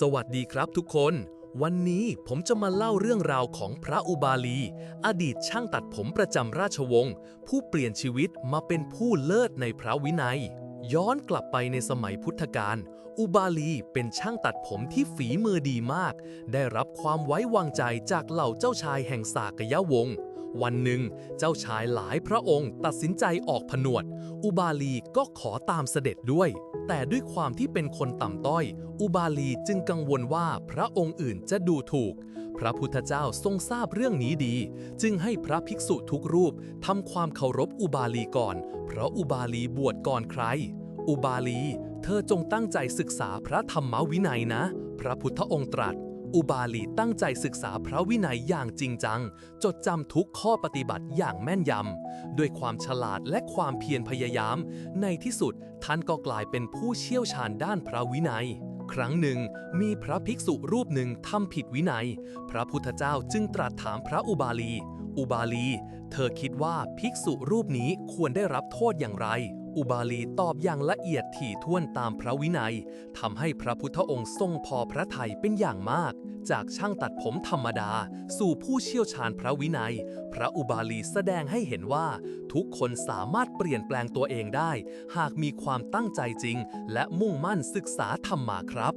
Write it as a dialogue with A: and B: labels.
A: สวัสดีครับทุกคน วันนี้ผมจะมาเล่าเรื่องราวของพระอุบาลี อดีตช่างตัดผมประจำราชวงศ์ ผู้เปลี่ยนชีวิตมาเป็นผู้เลิศในพระวินัย ย้อนกลับไปในสมัยพุทธกาล อุบาลีเป็นช่างตัดผมที่ฝีมือดีมาก ได้รับความไว้วางใจจากเหล่าเจ้าชายแห่งสากยะวงศ์ วันหนึ่ง เจ้าชายหลายพระองค์ตัดสินใจออกผนวด อุบาลีก็ขอตามเสด็จด้วย แต่ด้วยความที่เป็นคนต่ำต้อย อุบาลีจึงกังวลว่าพระองค์อื่นจะดูถูก พระพุทธเจ้าทรงทราบเรื่องนี้ดี จึงให้พระภิกษุทุกรูปทำความเคารพอุบาลีก่อน เพราะอุบาลีบวชก่อนใคร อุบาลี เธอจงตั้งใจศึกษาพระธรรมวินัยนะ พระพุทธองค์ตรัส อุบาลีตั้งใจศึกษาพระวินัยอย่างจริงจัง จดจำทุกข้อปฏิบัติอย่างแม่นยำ ด้วยความฉลาดและความเพียรพยายาม ในที่สุดท่านก็กลายเป็นผู้เชี่ยวชาญด้านพระวินัย ครั้งหนึ่ง มีพระภิกษุรูปหนึ่งทำผิดวินัย พระพุทธเจ้าจึงตรัสถามพระอุบาลี อุบาลี เธอคิดว่าภิกษุรูปนี้ควรได้รับโทษอย่างไรอุบาลีตอบอย่างละเอียดถี่ถ้วนตามพระวินัยทำให้พระพุทธองค์ทรงพอพระทัยเป็นอย่างมาก จากช่างตัดผมธรรมดา สู่ผู้เชี่ยวชาญพระวินัย พระอุบาลีแสดงให้เห็นว่า ทุกคนสามารถเปลี่ยนแปลงตัวเองได้ หากมีความตั้งใจจริง และมุ่งมั่นศึกษาธรรมมาครับ